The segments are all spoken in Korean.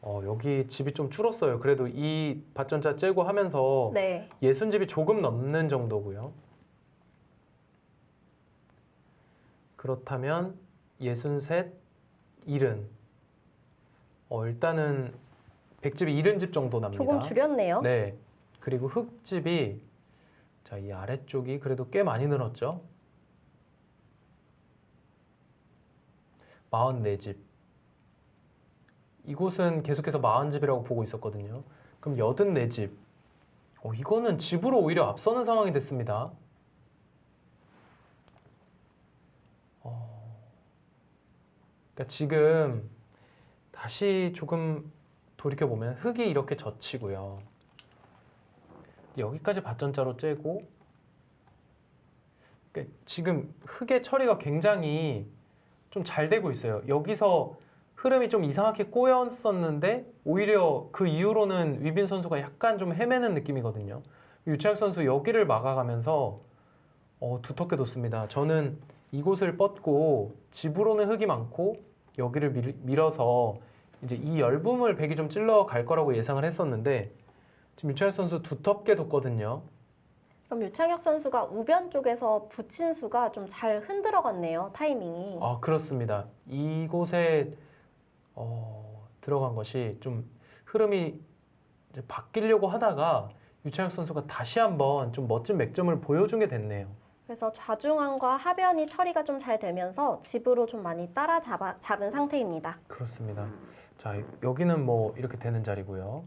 어, 여기 집이 좀 줄었어요. 그래도 이 밭전자 째고 하면서 네. 예순 집이 조금 넘는 정도고요. 그렇다면 예순 셋, 일은 어, 일단은 백집이 일흔 집 정도 납니다. 조금 줄였네요. 네. 그리고 흙집이 자, 이 아래쪽이 그래도 꽤 많이 늘었죠. 44집. 이곳은 계속해서 40집이라고 보고 있었거든요. 그럼 84집. 어, 이거는 집으로 오히려 앞서는 상황이 됐습니다. 어, 그러니까 지금 다시 조금 돌이켜 보면 흙이 이렇게 젖히고요. 여기까지 밭전자로 째고 그러니까 지금 흙의 처리가 굉장히 좀 잘 되고 있어요. 여기서 흐름이 좀 이상하게 꼬였었는데 오히려 그 이후로는 위빈 선수가 약간 좀 헤매는 느낌이거든요. 유창 선수 여기를 막아가면서 어, 두텁게 뒀습니다. 저는 이곳을 뻗고 집으로는 흙이 많고 여기를 밀, 밀어서 이제 이 열붐을 백이 좀 찔러 갈 거라고 예상을 했었는데 지금 유창 선수 두텁게 뒀거든요. 그럼 유창혁 선수가 우변 쪽에서 붙인 수가 좀 잘 흔들어갔네요. 타이밍이. 아 그렇습니다. 이곳에 어, 들어간 것이 좀 흐름이 바뀌려고 하다가 유창혁 선수가 다시 한번 좀 멋진 맥점을 보여준 게 됐네요. 그래서 좌중앙과 하변이 처리가 좀 잘 되면서 집으로 좀 많이 따라 잡아, 잡은 상태입니다. 그렇습니다. 자 여기는 뭐 이렇게 되는 자리고요.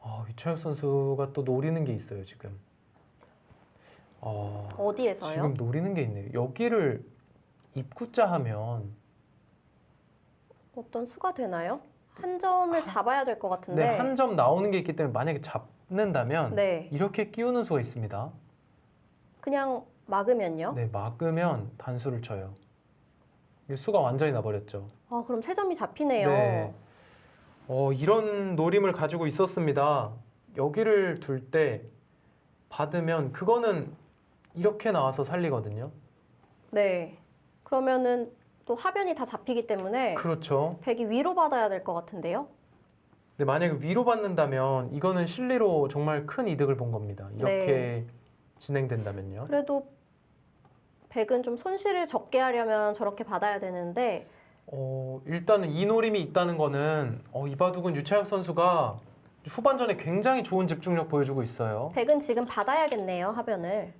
아 유창혁 선수가 또 노리는 게 있어요 지금. 어, 어디에서요? 지금 노리는 게 있네요. 여기를 입구자 하면 어떤 수가 되나요? 한 점을 잡아야 될 것 같은데. 네, 한 점 나오는 게 있기 때문에 만약에 잡는다면 네. 이렇게 끼우는 수가 있습니다. 그냥 막으면요? 네, 막으면 단수를 쳐요. 수가 완전히 나버렸죠. 아, 그럼 세 점이 잡히네요. 네. 어, 이런 노림을 가지고 있었습니다. 여기를 둘 때 받으면 그거는 이렇게 나와서 살리거든요. 네. 그러면은 또 하변이 다 잡히기 때문에 그렇죠. 백이 위로 받아야 될 것 같은데요? 근데 만약에 위로 받는다면 이거는 실리로 정말 큰 이득을 본 겁니다. 이렇게 네. 진행된다면요. 그래도 백은 좀 손실을 적게 하려면 저렇게 받아야 되는데 어, 일단은 이 노림이 있다는 거는 어, 이바둑은 유차혁 선수가 후반전에 굉장히 좋은 집중력 보여주고 있어요. 백은 지금 받아야겠네요, 하변을.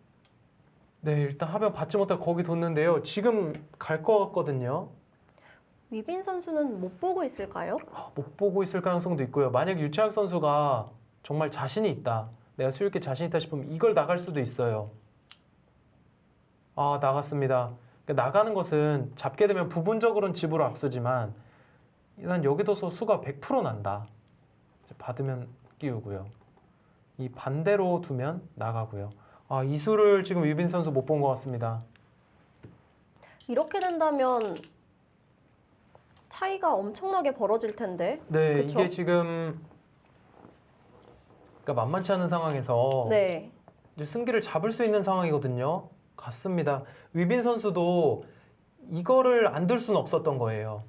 네, 일단 하면 받지 못하고 거기 뒀는데요. 지금 갈 것 같거든요. 위빈 선수는 못 보고 있을까요? 아, 못 보고 있을 가능성도 있고요. 만약 유차혁 선수가 정말 자신이 있다. 내가 수익에 자신 있다 싶으면 이걸 나갈 수도 있어요. 아, 나갔습니다. 그러니까 나가는 것은 잡게 되면 부분적으로는 집으로 악수지만 일단 여기 둬서 수가 100% 난다. 이제 받으면 끼우고요. 이 반대로 두면 나가고요. 아, 이 수를 지금 위빈 선수 못 본 것 같습니다. 이렇게 된다면 차이가 엄청나게 벌어질 텐데. 네, 그쵸? 이게 지금 그러니까 만만치 않은 상황에서 네. 이제 승기를 잡을 수 있는 상황이거든요. 같습니다. 위빈 선수도 이거를 안둘 수는 없었던 거예요.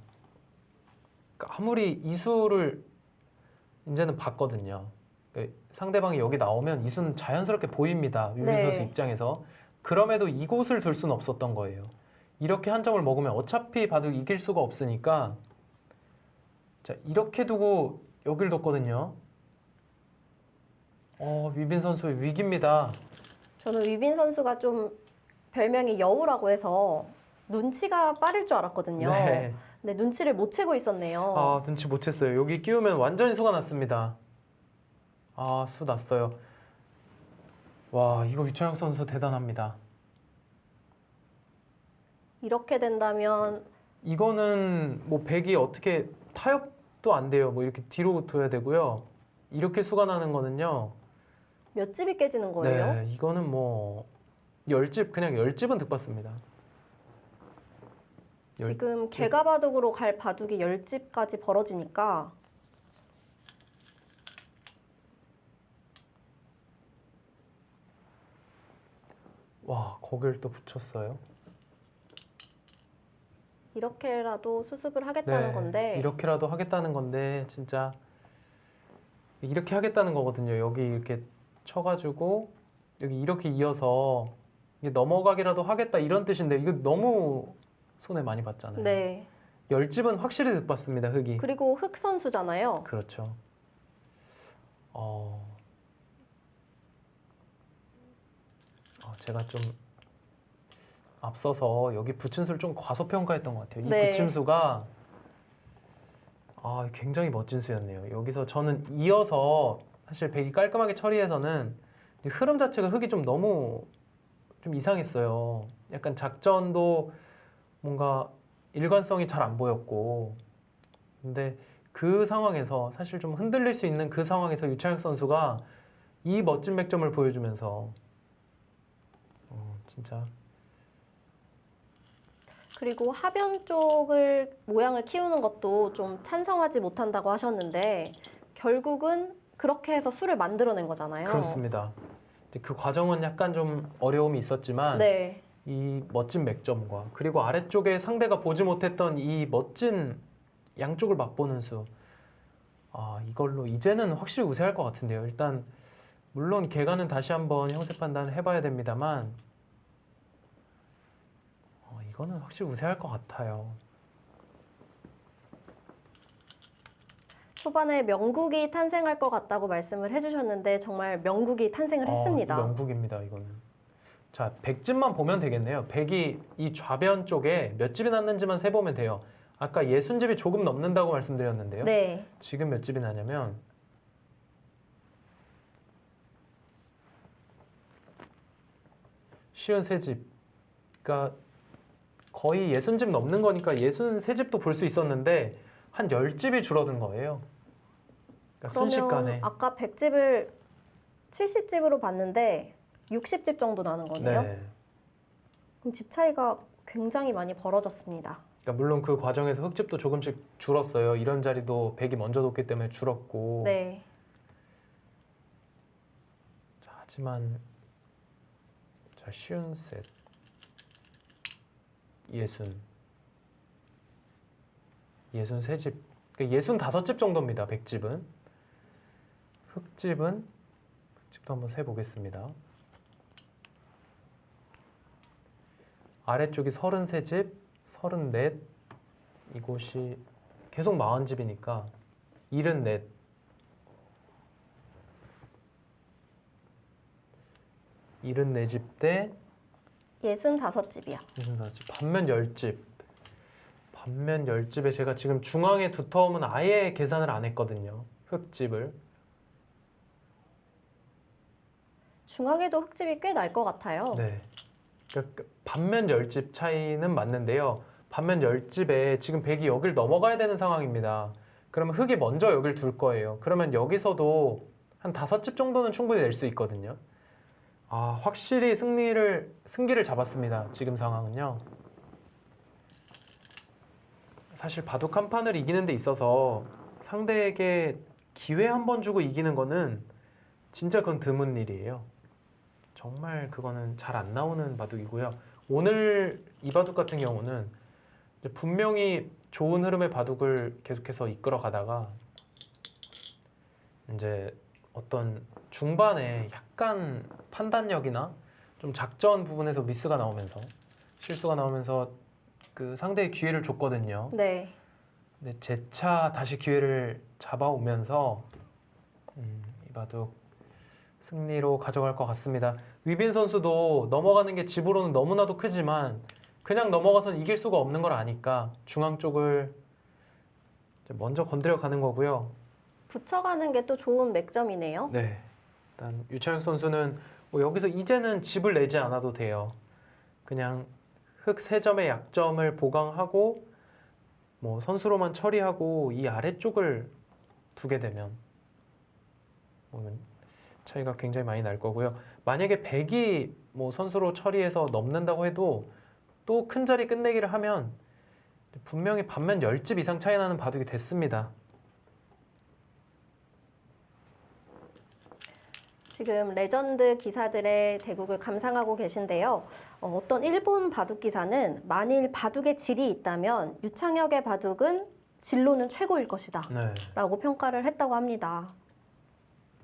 그러니까 아무리 이수를 이제는 봤거든요. 그러니까 상대방이 여기 나오면 이 수는 자연스럽게 보입니다. 위빈 네. 선수 입장에서. 그럼에도 이곳을 둘 수는 없었던 거예요. 이렇게 한 점을 먹으면 어차피 바둑 이길 수가 없으니까 자 이렇게 두고 여길 뒀거든요. 어 위빈 선수 위기입니다. 저는 위빈 선수가 좀 별명이 여우라고 해서 눈치가 빠를 줄 알았거든요. 네. 근데 눈치를 못 채고 있었네요. 아 눈치 못 챘어요. 여기 끼우면 완전히 수가 났습니다. 아 수 났어요. 와 이거 유창혁 선수 대단합니다. 이렇게 된다면 이거는 뭐 백이 어떻게 타협도 안 돼요. 뭐 이렇게 뒤로 둬야 되고요. 이렇게 수가 나는 거는요. 몇 집이 깨지는 거예요? 네, 이거는 뭐 열집 그냥 열집은 득받습니다. 열- 지금 개가 바둑으로 갈 바둑이 10집까지 벌어지니까 와 거길 또 붙였어요. 이렇게라도 수습을 하겠다는 건데 네, 이렇게라도 하겠다는 건데 진짜 이렇게 하겠다는 거거든요. 여기 이렇게 쳐가지고 여기 이렇게 이어서 이게 넘어가기라도 하겠다 이런 뜻인데 이거 너무 손해 많이 봤잖아요. 네. 열집은 확실히 득봤습니다. 흙이. 그리고 흑 선수잖아요. 그렇죠. 어, 제가 좀 앞서서 여기 붙임수를 좀 과소평가했던 것 같아요. 이 네. 붙임수가 아, 굉장히 멋진 수였네요. 여기서 저는 이어서 사실 백이 깔끔하게 처리해서는 이 흐름 자체가 흙이 좀 너무 좀 이상했어요. 약간 작전도 뭔가 일관성이 잘 안 보였고 근데 그 상황에서 사실 좀 흔들릴 수 있는 그 상황에서 유창혁 선수가 이 멋진 맥점을 보여주면서 어, 진짜 그리고 하변 쪽을 모양을 키우는 것도 좀 찬성하지 못한다고 하셨는데 결국은 그렇게 해서 술을 만들어낸 거잖아요. 그렇습니다. 그 과정은 약간 좀 어려움이 있었지만 네. 이 멋진 맥점과 그리고 아래쪽에 상대가 보지 못했던 이 멋진 양쪽을 맛보는 수. 아, 이걸로 이제는 확실히 우세할 것 같은데요. 일단 물론 개가는 다시 한번 형세 판단을 해봐야 됩니다만 어, 이거는 확실히 우세할 것 같아요. 초반에 명국이 탄생할 것 같다고 말씀을 해주셨는데 정말 명국이 탄생을 어, 했습니다. 명국입니다. 이거는. 자, 100집만 보면 되겠네요. 100이 이 좌변 쪽에 몇 집이 났는지만 세 보면 돼요. 아까 60집이 조금 넘는다고 말씀드렸는데요. 네. 지금 몇 집이 나냐면 쉬운 세 집. 그러니까 거의 예순 집 넘는 거니까 예순 세 집도 볼 수 있었는데 한열 집이 줄어든 거예요. 그러니까 순식간에. 아까 100집을 70집으로 봤는데 60집 정도 나는 거네요. 네. 그럼 집 차이가 굉장히 많이 벌어졌습니다. 그러니까 물론 그 과정에서 흙집도 조금씩 줄었어요. 이런 자리도 백이 먼저 뒀기 때문에 줄었고. 네. 자, 하지만 자 쉬운 셋 예순 예순 세집 그러니까 예순 다섯 집 정도입니다. 백집은 흙집은 흙집도 한번 세 보겠습니다. 아래쪽이 서른 세 집, 서른 넷 이곳이 계속 마흔 집이니까 일흔 넷 일흔 네 집대 65집이요. 무슨 다지 반면 열집. 반면 열집에 제가 지금 중앙의 두터움은 아예 계산을 안 했거든요. 흙집을. 중앙에도 흙집이 꽤 날 것 같아요. 네. 그러니까 반면 열집 차이는 맞는데요. 반면 열집에 지금 백이 여길 넘어가야 되는 상황입니다. 그러면 흙이 먼저 여길 둘 거예요. 그러면 여기서도 한 다섯 집 정도는 충분히 낼 수 있거든요 아 확실히 승리를 승기를 잡았습니다 지금 상황은요 사실 바둑 한 판을 이기는 데 있어서 상대에게 기회 한 번 주고 이기는 거는 진짜 그건 드문 일이에요. 정말 그거는 잘 안 나오는 바둑이고요. 오늘 이 바둑 같은 경우는 분명히 좋은 흐름의 바둑을 계속해서 이끌어 가다가 이제 어떤 중반에 약간 판단력이나 좀 작전 부분에서 미스가 나오면서 실수가 나오면서 그 상대의 기회를 줬거든요. 네. 근데 재차 다시 기회를 잡아오면서 음, 이 바둑 승리로 가져갈 것 같습니다. 위빈 선수도 넘어가는 게 집으로는 너무나도 크지만 그냥 넘어가서는 이길 수가 없는 걸 아니까 중앙 쪽을 먼저 건드려 가는 거고요. 붙여가는 게 또 좋은 맥점이네요. 네. 일단 유창혁 선수는 뭐 여기서 이제는 집을 내지 않아도 돼요. 그냥 흑 세 점의 약점을 보강하고 뭐 선수로만 처리하고 이 아래쪽을 두게 되면 뭐 차이가 굉장히 많이 날 거고요. 만약에 100이 뭐 선수로 처리해서 넘는다고 해도 또 큰 자리 끝내기를 하면 분명히 반면 10집 이상 차이 나는 바둑이 됐습니다. 지금 레전드 기사들의 대국을 감상하고 계신데요. 어, 어떤 일본 바둑 기사는 만일 바둑의 질이 있다면 유창혁의 바둑은 진로는 최고일 것이다. 네. 라고 평가를 했다고 합니다.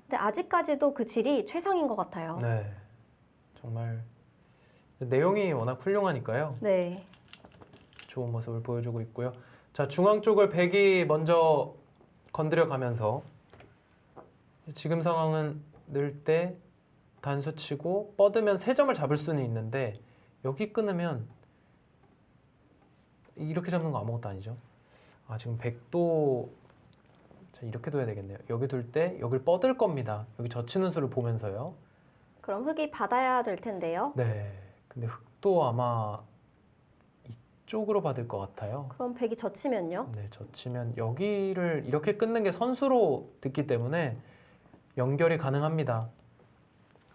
근데 아직까지도 그 질이 최상인 것 같아요. 네. 정말 내용이 워낙 훌륭하니까요. 네. 좋은 모습을 보여주고 있고요. 자, 중앙 쪽을 백이 먼저 건드려 가면서 지금 상황은 늘 때 단수 치고 뻗으면 세 점을 잡을 수는 있는데 여기 끊으면 이렇게 잡는 거 아무것도 아니죠. 아, 지금 백도 자, 이렇게 둬야 되겠네요. 여기 둘 때 여길 뻗을 겁니다. 여기 젖히는 수를 보면서요. 그럼 흙이 받아야 될 텐데요. 네. 근데 흑도 아마 이쪽으로 받을 것 같아요. 그럼 백이 젖히면요? 네, 젖히면 여기를 이렇게 끊는 게 선수로 듣기 때문에 연결이 가능합니다.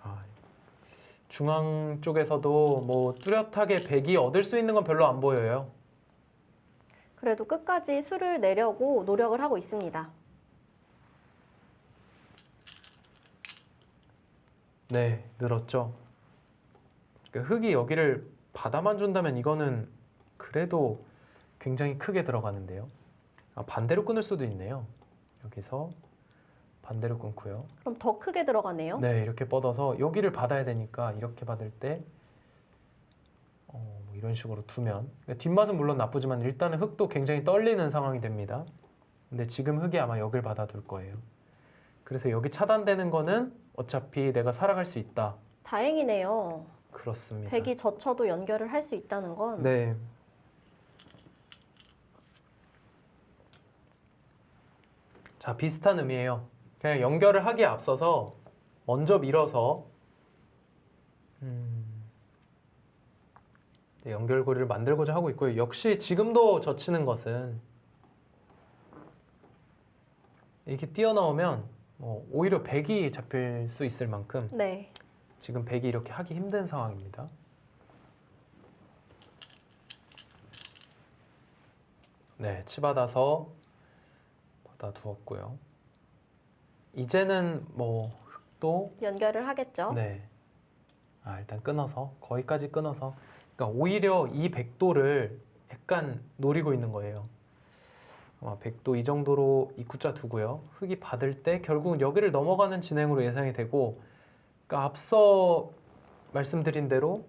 아, 중앙 쪽에서도 뭐 뚜렷하게 백이 얻을 수 있는 건 별로 안 보여요. 그래도 끝까지 수를 내려고 노력을 하고 있습니다. 네, 늘었죠. 그 흙이 여기를 받아만 준다면 이거는 그래도 굉장히 크게 들어가는데요. 아, 반대로 끊을 수도 있네요. 여기서 반대로 끊고요. 그럼 더 크게 들어가네요. 네, 이렇게 뻗어서 여기를 받아야 되니까 이렇게 받을 때 어, 뭐 이런 식으로 두면 그러니까 뒷맛은 물론 나쁘지만 일단은 흙도 굉장히 떨리는 상황이 됩니다. 근데 지금 흙이 아마 여길 받아둘 거예요. 그래서 여기 차단되는 거는 어차피 내가 살아갈 수 있다. 다행이네요. 그렇습니다. 백이 젖혀도 연결을 할 수 있다는 건 네. 자, 비슷한 의미예요. 그냥 연결을 하기에 앞서서 먼저 밀어서 음, 네, 연결고리를 만들고자 하고 있고요. 역시 지금도 젖히는 것은 이렇게 뛰어나오면 뭐 오히려 백이 잡힐 수 있을 만큼 네. 지금 백이 이렇게 하기 힘든 상황입니다. 네, 치받아서 받아 두었고요. 이제는 뭐 흑도 연결을 하겠죠. 네. 아, 일단 끊어서 거기까지 끊어서 그러니까 오히려 이 백도를 약간 노리고 있는 거예요. 아마 백도 이 정도로 입구자 두고요. 흙이 받을 때 결국은 여기를 넘어가는 진행으로 예상이 되고 그러니까 앞서 말씀드린 대로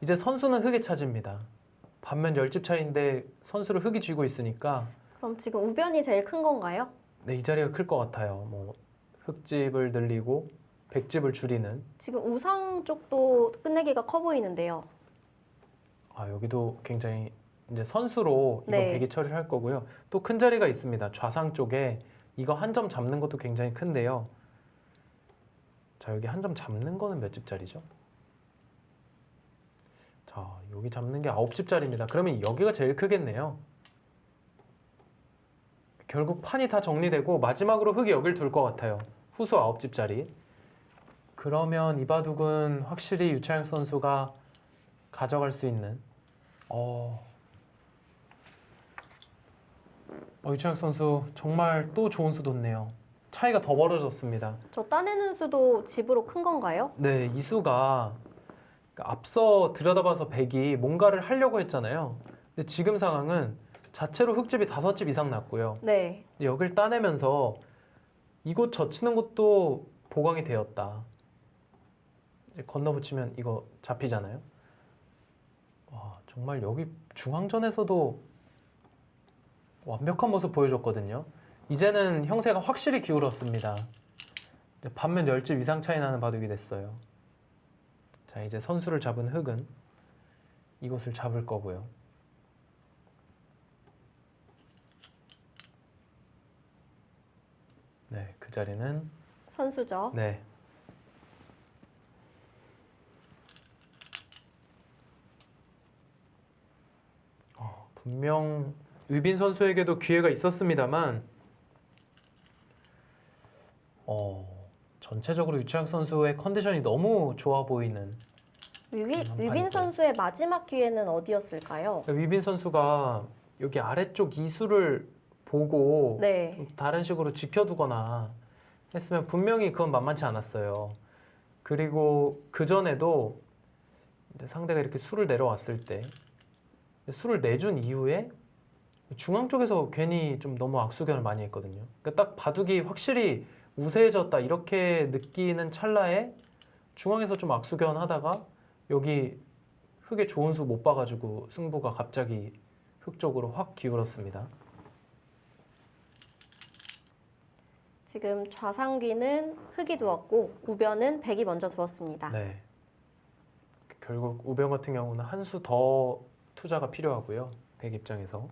이제 선수는 흙의 차지입니다. 반면 열집 차이인데 선수를 흙이 쥐고 있으니까 그럼 지금 우변이 제일 큰 건가요? 네, 이 자리가 클 것 같아요. 뭐 흙집을 늘리고 백집을 줄이는 지금 우상 쪽도 끝내기가 커 보이는데요. 아 여기도 굉장히 이제 선수로 이거 네. 배기 처리를 할 거고요. 또 큰 자리가 있습니다. 좌상 쪽에 이거 한 점 잡는 것도 굉장히 큰데요. 자 여기 한 점 잡는 거는 몇 집짜리죠? 자 여기 잡는 게 아홉 집짜리입니다. 그러면 여기가 제일 크겠네요. 결국 판이 다 정리되고 마지막으로 흙이 여길 둘 것 같아요. 후수 아홉 집짜리. 그러면 이 바둑은 확실히 유창혁 선수가 가져갈 수 있는 어, 어 유창혁 선수 정말 또 좋은 수 뒀네요. 차이가 더 벌어졌습니다. 저 따내는 수도 집으로 큰 건가요? 네, 이 수가 그러니까 앞서 들여다봐서 백이 뭔가를 하려고 했잖아요. 근데 지금 상황은 자체로 흙집이 다섯 집 이상 났고요. 네. 여길 따내면서 이곳 젖히는 것도 보강이 되었다. 이제 건너붙이면 이거 잡히잖아요. 와 정말 여기 중앙전에서도 완벽한 모습 보여줬거든요. 이제는 형세가 확실히 기울었습니다. 반면 열집 이상 차이 나는 바둑이 됐어요. 자 이제 선수를 잡은 흙은 이곳을 잡을 거고요. 네, 그 자리는 선수죠. 네. 어, 분명 유빈 선수에게도 기회가 있었습니다만 어, 전체적으로 유창 선수의 컨디션이 너무 좋아 보이는 음, 위빈 반쪽. 선수의 마지막 기회는 어디였을까요? 위빈 선수가 여기 아래쪽 이수를 보고 네. 좀 다른 식으로 지켜두거나 했으면 분명히 그건 만만치 않았어요. 그리고 그 전에도 상대가 이렇게 수를 내려왔을 때 수를 내준 이후에 중앙 쪽에서 괜히 좀 너무 악수견을 많이 했거든요. 그러니까 딱 바둑이 확실히 우세해졌다 이렇게 느끼는 찰나에 중앙에서 좀 악수견 하다가 여기 흙에 좋은 수 못 봐가지고 승부가 갑자기 흙 쪽으로 확 기울었습니다. 지금 좌상귀는 흙이 두었고 우변은 백이 먼저 두었습니다. 네. 결국 우병 같은 경우는 한 수 더 투자가 필요하고요. 백 입장에서.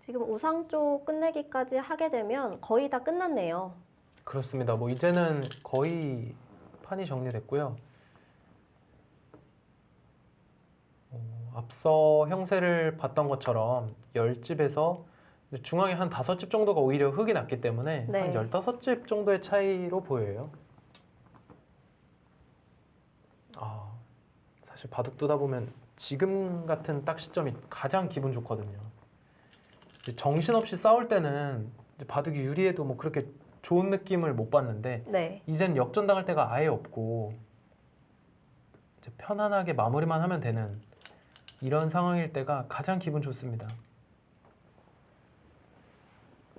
지금 우상 쪽 끝내기까지 하게 되면 거의 다 끝났네요. 그렇습니다. 뭐 이제는 거의 판이 정리됐고요. 어, 앞서 형세를 봤던 것처럼 10집에서 중앙에 한 5집 정도가 오히려 흙이 났기 때문에 네. 한 15집 정도의 차이로 보여요. 아, 사실 바둑 두다 보면 지금 같은 딱 시점이 가장 기분 좋거든요. 정신없이 싸울 때는 바둑이 유리해도 뭐 그렇게 좋은 느낌을 못 받는데 네. 이젠 역전당할 때가 아예 없고 편안하게 마무리만 하면 되는 이런 상황일 때가 가장 기분 좋습니다.